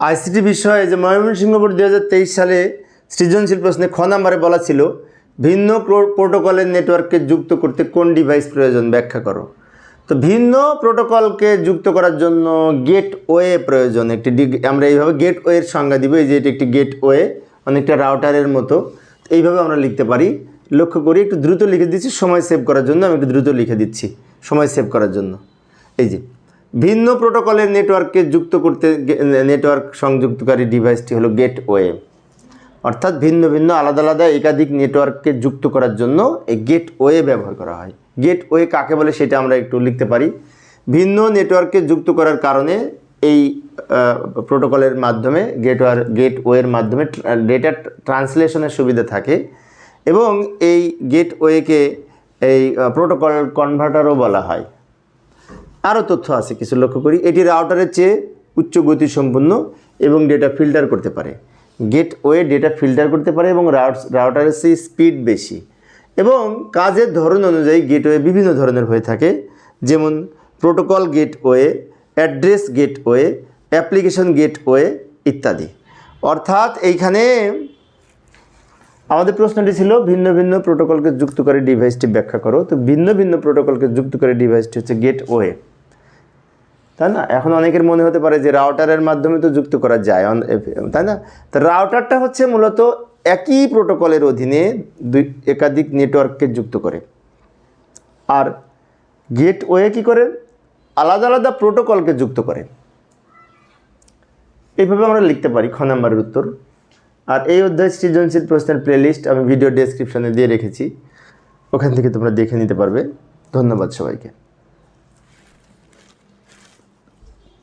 ICT বিষয়ে যে Mymensingh board দু হাজার তেইশ সালে সৃজনশীল প্রশ্নে খ নাম্বারে বলা ছিল, ভিন্ন প্রোটোকলের নেটওয়ার্ককে যুক্ত করতে কোন ডিভাইস প্রয়োজন ব্যাখ্যা করো। তো ভিন্ন প্রোটোকলকে যুক্ত করার জন্য গেট ওয়ে প্রয়োজন একটি আমরা এইভাবে গেট ওয়ের সংজ্ঞা দিব, এই যে এটি একটি গেট ওয়ে অনেকটা রাউটারের মতো। এইভাবে আমরা লিখতে পারি। লক্ষ্য করি, একটু দ্রুত লিখে দিচ্ছি, সময় সেভ করার জন্য আমি একটু দ্রুত লিখে দিচ্ছি, সময় সেভ করার জন্য। এই যে ভিন্ন প্রোটোকলের নেটওয়ার্ককে যুক্ত করতে নেটওয়ার্ক সংযুক্তকারী ডিভাইসটি হলো গেট ওয়ে অর্থাৎ ভিন্ন ভিন্ন আলাদা আলাদা একাধিক নেটওয়ার্ককে যুক্ত করার জন্য এই গেট ওয়ে ব্যবহার করা হয়। গেট ওয়ে কাকে বলে সেটা আমরা একটু লিখতে পারি। ভিন্ন নেটওয়ার্ককে যুক্ত করার কারণে এই প্রোটোকলের মাধ্যমে, গেটওয়ার গেট ওয়ের মাধ্যমে ডেটা ট্রান্সলেশনের সুবিধা থাকে এবং এই গেট ওয়েকে এই প্রোটোকল কনভার্টারও বলা হয়। আরও তথ্য আছে, কিছু লক্ষ্য করি। এটি রাউটারের চেয়ে উচ্চ গতি সম্পন্ন এবং ডেটা ফিল্টার করতে পারে। গেটওয়ে ডেটা ফিল্টার করতে পারে এবং রাউটারের চেয়ে স্পিড বেশি। এবং কাজের ধরন অনুযায়ী গেটওয়ে বিভিন্ন ধরনের হয়ে থাকে। যেমন protocol gateway address gateway application gateway ইত্যাদি। অর্থাৎ এইখানে আমাদের প্রশ্নটি ছিল, ভিন্ন ভিন্ন প্রোটোকলকে যুক্ত করে ডিভাইসটি ব্যাখ্যা করো। তো ভিন্ন ভিন্ন প্রোটোকলকে যুক্ত করে ডিভাইসটি হচ্ছে গেট ওয়ে তাই না? এখন অনেকের মনে হতে পারে যে রাউটারের মাধ্যমে তো যুক্ত করা যায় তাই না? তো রাউটারটা হচ্ছে মূলত একই প্রোটোকলের অধীনে দুই একাধিক নেটওয়ার্ককে যুক্ত করে। আর গেট ওয়ে কী করে? আলাদা আলাদা প্রোটোকলকে যুক্ত করে। এইভাবে আমরা লিখতে পারি খ নাম্বারের উত্তর। আর এই অধ্যায় সৃজনশীল প্রশ্নের প্লেলিস্ট আমি ভিডিও ডেসক্রিপশনে দিয়ে রেখেছি। ওখান থেকে তোমরা দেখে নিতে পারবে। ধন্যবাদ সবাইকে।